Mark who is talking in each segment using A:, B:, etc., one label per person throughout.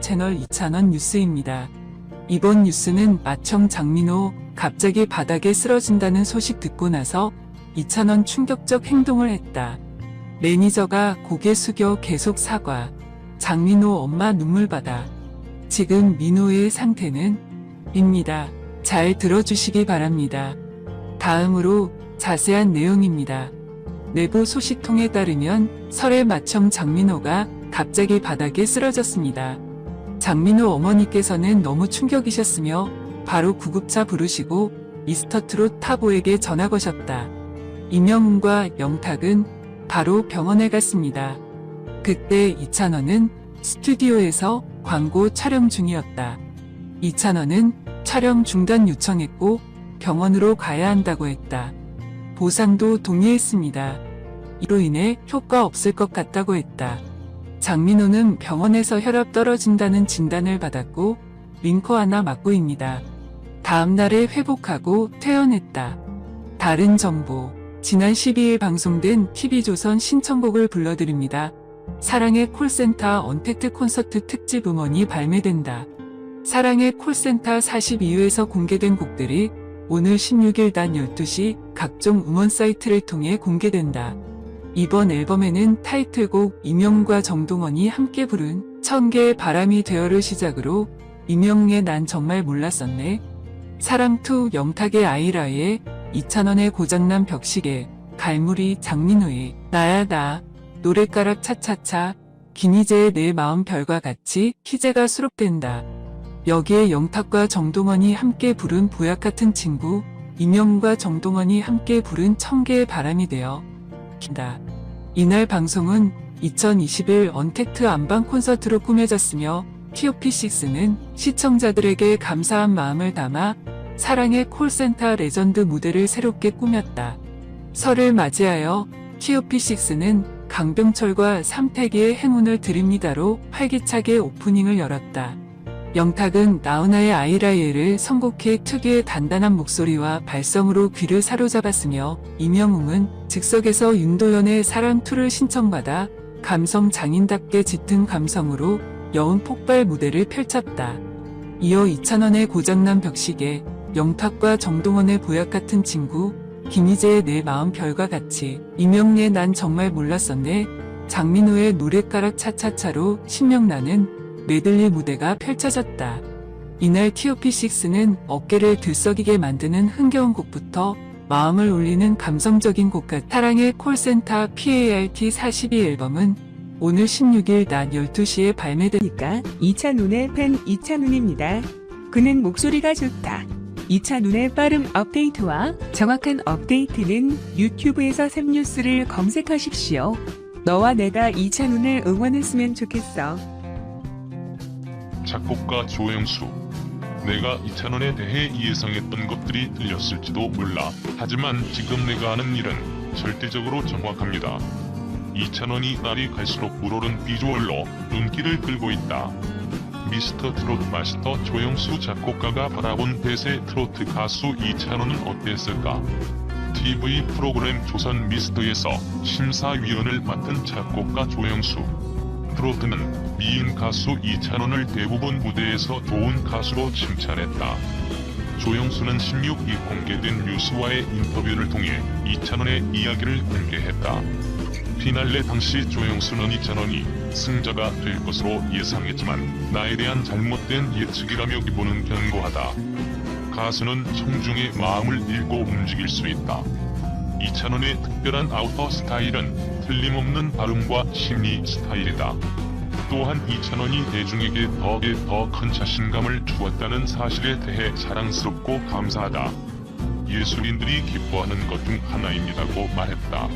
A: 채널 이찬원 뉴스입니다. 이번 뉴스는 마청 장민호 갑자기 바닥에 쓰러진다는 소식 듣고 나서 이찬원 충격적 행동을 했다. 매니저가 고개 숙여 계속 사과. 장민호 엄마 눈물 받아. 지금 민호의 상태는? 입니다. 잘 들어주시기 바랍니다. 다음으로 자세한 내용입니다. 내부 소식통에 따르면 설의 마청 장민호가 갑자기 바닥에 쓰러졌습니다. 장민호 어머니께서는 너무 충격이셨으며 바로 구급차 부르시고 미스터트롯 타보에게 전화 거셨다. 이명훈과 영탁은 바로 병원에 갔습니다. 그때 이찬원은 스튜디오에서 광고 촬영 중이었다. 이찬원은 촬영 중단 요청했고 병원으로 가야 한다고 했다. 보상도 동의했습니다. 이로 인해 효과 없을 것 같다고 했다. 장민호는 병원에서 혈압 떨어진다는 진단을 받았고 링커 하나 맞고입니다. 다음 날에 회복하고 퇴원했다. 다른 정보. 지난 12일 방송된 TV조선 신청곡을 불러드립니다. 사랑의 콜센터 언택트 콘서트 특집 음원이 발매된다. 사랑의 콜센터 42회에서 공개된 곡들이 오늘 16일 낮 12시 각종 음원 사이트를 통해 공개된다. 이번 앨범에는 타이틀곡 이명과 정동원이 함께 부른 천개의 바람이 되어를 시작으로 이명의 난 정말 몰랐었네. 사랑투 영탁의 아이라의 이찬원의 고장난 벽시계 갈무리 장민호의 나야 나 노랫가락 차차차 김희재의 내 마음 별과 같이 희재가 수록된다. 여기에 영탁과 정동원이 함께 부른 보약 같은 친구, 이명과 정동원이 함께 부른 천개의 바람이 되어 다 이날 방송은 2021 언택트 안방 콘서트로 꾸며졌으며 TOP6는 시청자들에게 감사한 마음을 담아 사랑의 콜센터 레전드 무대를 새롭게 꾸몄다. 설을 맞이하여 TOP6는 강병철과 삼태기의 행운을 드립니다로 활기차게 오프닝을 열었다. 영탁은 나훈아의 아이라이에를 선곡해 특유의 단단한 목소리와 발성으로 귀를 사로잡았으며 이명웅은 즉석에서 윤도현의 사랑2를 신청받아 감성 장인답게 짙은 감성으로 여운 폭발 무대를 펼쳤다. 이어 이찬원의 고장난 벽시계, 영탁과 정동원의 보약 같은 친구, 김희재의 내 마음 별과 같이, 이명래의 난 정말 몰랐었네, 장민호의 노랫가락 차차차로 신명나는 메들리 무대가 펼쳐졌다. 이날 TOP6는 어깨를 들썩이게 만드는 흥겨운 곡부터 마음을 울리는 감성적인 곡과 사랑의 콜센터 PART 42 앨범은 오늘 16일 낮 12시에 발매됩니다.
B: 니까 이찬훈의 팬 이찬훈입니다. 그는 목소리가 좋다. 이찬훈의 빠른 업데이트와 정확한 업데이트는 유튜브에서 샘뉴스를 검색하십시오. 너와 내가 이찬훈을 응원했으면 좋겠어.
C: 작곡가 조영수. 내가 이찬원에 대해 예상했던 것들이 틀렸을지도 몰라. 하지만 지금 내가 하는 일은 절대적으로 정확합니다. 이찬원이 날이 갈수록 우러른 비주얼로 눈길을 끌고 있다. 미스터 트롯 마스터 조영수 작곡가가 바라본 대세 트로트 가수 이찬원은 어땠을까? TV 프로그램 조선 미스터에서 심사위원을 맡은 작곡가 조영수. 트로트는 미인 가수 이찬원을 대부분 무대에서 좋은 가수로 칭찬했다. 조영수는 16일 공개된 뉴스와의 인터뷰를 통해 이찬원의 이야기를 공개했다. 피날레 당시 조영수는 이찬원이 승자가 될 것으로 예상했지만 나에 대한 잘못된 예측이라며 기분은 견고하다. 가수는 청중의 마음을 읽고 움직일 수 있다. 이찬원의 특별한 아우터 스타일은 틀림없는 발음과 심리 스타일이다. 또한 이찬원이 대중에게 덕에 더큰 자신감을 주었다는 사실에 대해 자랑스럽고 감사하다. 예술인들이 기뻐하는 것 중 하나입니다고 말했다.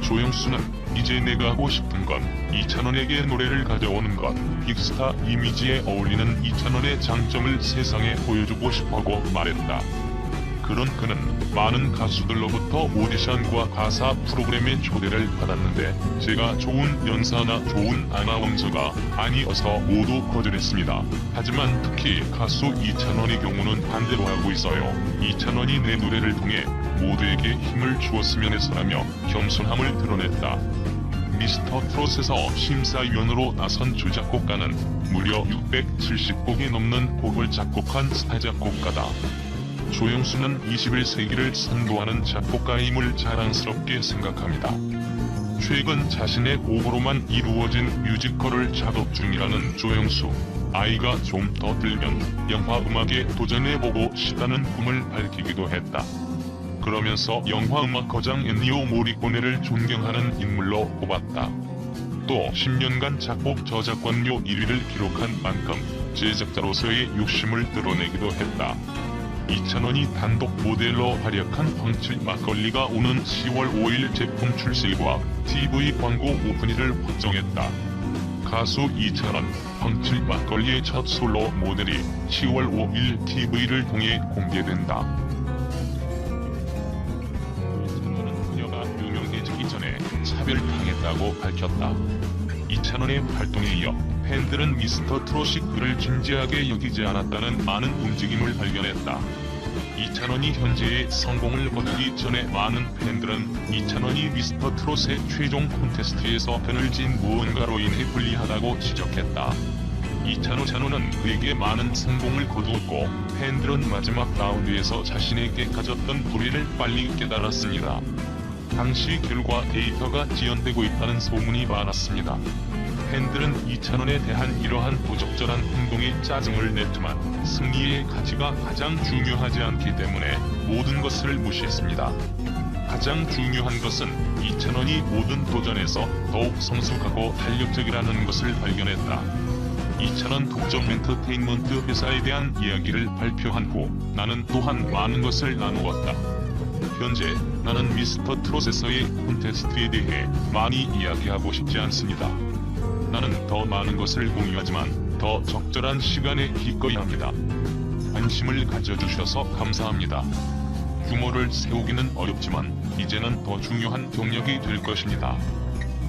C: 조영수는 이제 내가 하고 싶은 건 이찬원에게 노래를 가져오는 것, 빅스타 이미지에 어울리는 이찬원의 장점을 세상에 보여주고 싶어고 말했다. 그런 그는 많은 가수들로부터 오디션과 가사 프로그램의 초대를 받았는데 제가 좋은 연사나 좋은 아나운서가 아니어서 모두 거절했습니다. 하지만 특히 가수 이찬원의 경우는 반대로 하고 있어요. 이찬원이 내 노래를 통해 모두에게 힘을 주었으면 해서라며 겸손함을 드러냈다. 미스터 트롯에서 심사위원으로 나선 주작곡가는 무려 670곡이 넘는 곡을 작곡한 스타 작곡가다. 조영수는 21세기를 선도하는 작곡가임을 자랑스럽게 생각합니다. 최근 자신의 곡으로만 이루어진 뮤지컬을 작업 중이라는 조영수. 아이가 좀 더 들면 영화 음악에 도전해보고 싶다는 꿈을 밝히기도 했다. 그러면서 영화 음악 거장 엔니오 모리코네를 존경하는 인물로 꼽았다. 또 10년간 작곡 저작권료 1위를 기록한 만큼 제작자로서의 욕심을 드러내기도 했다. 이찬원이 단독 모델로 활약한 황칠 막걸리가 오는 10월 5일 제품 출시와 TV 광고 오픈일을 확정했다. 가수 이찬원, 황칠 막걸리의 첫 솔로 모델이 10월 5일 TV를 통해 공개된다. 이찬원은 그녀가 유명해지기 전에 차별당했다고 밝혔다. 이찬원의 활동에 이어 팬들은 미스터 트롯이 그를 진지하게 여기지 않았다는 많은 움직임을 발견했다. 이찬원이 현재의 성공을 거두기 전에 많은 팬들은 이찬원이 미스터 트롯의 최종 콘테스트에서 편을 진 무언가로 인해 불리하다고 지적했다. 이찬호 찬호는 그에게 많은 성공을 거두었고 팬들은 마지막 라운드에서 자신에게 가졌던 불의를 빨리 깨달았습니다. 당시 결과 데이터가 지연되고 있다는 소문이 많았습니다. 팬들은 이찬원에 대한 이러한 부적절한 행동에 짜증을 냈지만 승리의 가치가 가장 중요하지 않기 때문에 모든 것을 무시했습니다. 가장 중요한 것은 이찬원이 모든 도전에서 더욱 성숙하고 탄력적이라는 것을 발견했다. 이찬원 독점 엔터테인먼트 회사에 대한 이야기를 발표한 후 나는 또한 많은 것을 나누었다. 현재 나는 미스터 트롯에서의 콘테스트에 대해 많이 이야기하고 싶지 않습니다. 나는 더 많은 것을 공유하지만 더 적절한 시간에 기꺼이 합니다. 관심을 가져주셔서 감사합니다. 규모를 세우기는 어렵지만 이제는 더 중요한 경력이 될 것입니다.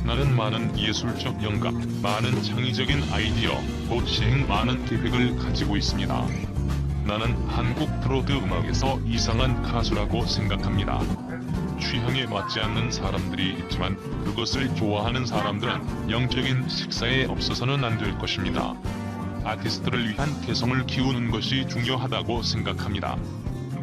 C: 나는 많은 예술적 영감, 많은 창의적인 아이디어, 곧 시행 많은 계획을 가지고 있습니다. 나는 한국 트로트 음악에서 이상한 가수라고 생각합니다. 취향에 맞지 않는 사람들이 있지만 그것을 좋아하는 사람들은 영적인 식사에 없어서는 안 될 것입니다. 아티스트를 위한 개성을 키우는 것이 중요하다고 생각합니다.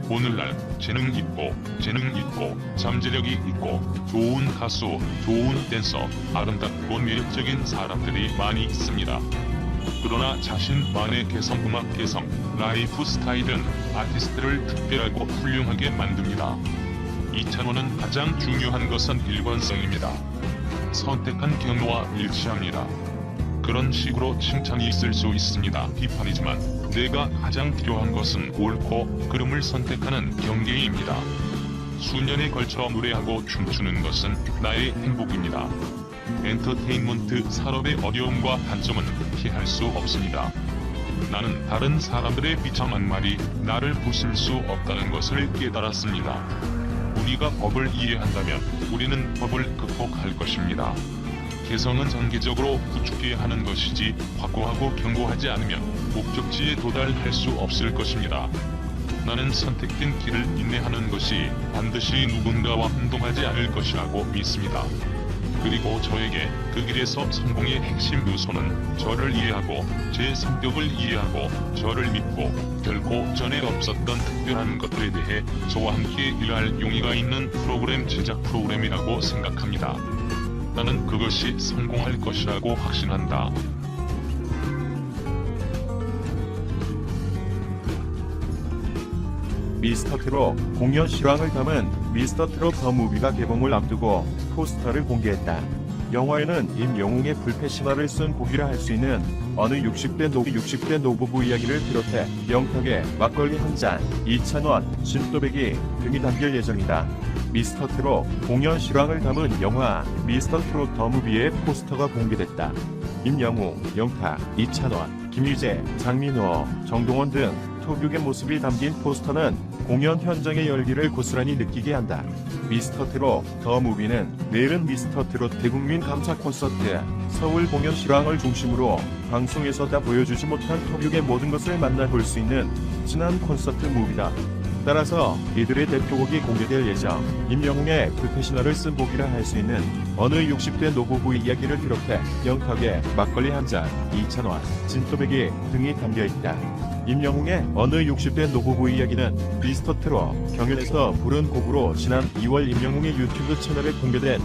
C: 오늘날 재능 있고 재능 있고 잠재력이 있고 좋은 가수, 좋은 댄서, 아름답고 매력적인 사람들이 많이 있습니다. 그러나 자신만의 개성 음악 개성, 라이프 스타일은 아티스트를 특별하고 훌륭하게 만듭니다. 이찬호는 가장 중요한 것은 일관성입니다. 선택한 경우와 일치합니다. 그런 식으로 칭찬이 있을 수 있습니다. 비판이지만 내가 가장 필요한 것은 옳고 그름을 선택하는 경계입니다. 수년에 걸쳐 노래하고 춤추는 것은 나의 행복입니다. 엔터테인먼트 산업의 어려움과 단점은 피할 수 없습니다. 나는 다른 사람들의 비참한 말이 나를 부술 수 없다는 것을 깨달았습니다. 우리가 법을 이해한다면 우리는 법을 극복할 것입니다. 개성은 전개적으로 구축해야 하는 것이지 확고하고 견고하지 않으면 목적지에 도달할 수 없을 것입니다. 나는 선택된 길을 인내하는 것이 반드시 누군가와 혼동하지 않을 것이라고 믿습니다. 그리고 저에게 그 길에서 성공의 핵심 요소는 저를 이해하고 제 성격을 이해하고 저를 믿고 결코 전에 없었던 특별한 것들에 대해 저와 함께 일할 용의가 있는 프로그램 제작 프로그램이라고 생각합니다. 나는 그것이 성공할 것이라고 확신한다.
D: 미스터 트롯 공연 실황을 담은 미스터 트롯 더 무비가 개봉을 앞두고 포스터를 공개했다. 영화에는 임영웅의 불패신화를 쓴 곡이라 할 수 있는 어느 60대 노부 60대 노부부 이야기를 비롯해 영탁의 막걸리 한 잔, 이찬원, 진또배기 등이 담길 예정이다. 미스터 트롯 공연 실황을 담은 영화 미스터 트롯 더 무비의 포스터가 공개됐다. 임영웅, 영탁, 이찬원, 김유재, 장민호, 정동원 등 토륙의 모습이 담긴 포스터는 공연 현장의 열기를 고스란히 느끼게 한다. 미스터 트롯 더 무비는 내일은 미스터 트롯 대국민 감사 콘서트 서울 공연 실황을 중심으로 방송에서 다 보여주지 못한 토륙의 모든 것을 만나볼 수 있는 진한 콘서트 무비다. 따라서 이들의 대표곡이 공개될 예정. 임영웅의 프로페셔널을 쓴 곡이라 할 수 있는 어느 60대 노부부 이야기를 비롯해 영탁의 막걸리 한 잔, 2,000원, 진또배기 등이 담겨 있다. 임영웅의 어느 60대 노부부 이야기는 미스터트로 경연에서 부른 곡으로 지난 2월 임영웅의 유튜브 채널에 공개된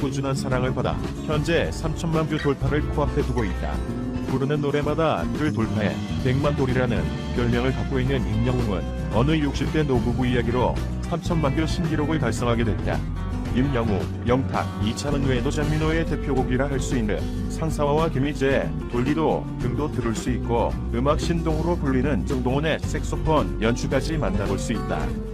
D: 꾸준한 사랑을 받아 현재 3천만 뷰 돌파를 코앞에 두고 있다. 부르는 노래마다 그를 돌파해 100만 돌이라는 별명을 갖고 있는 임영웅은 어느 60대 노부부 이야기로 3천만 뷰 신기록을 달성하게 됐다. 임영웅, 영탁, 이찬원 외에도 장민호의 대표곡이라 할 수 있는 상사화와 김희재, 돌리도 등도 들을 수 있고 음악 신동으로 불리는 정동원의 색소폰 연주까지 만나볼 수 있다.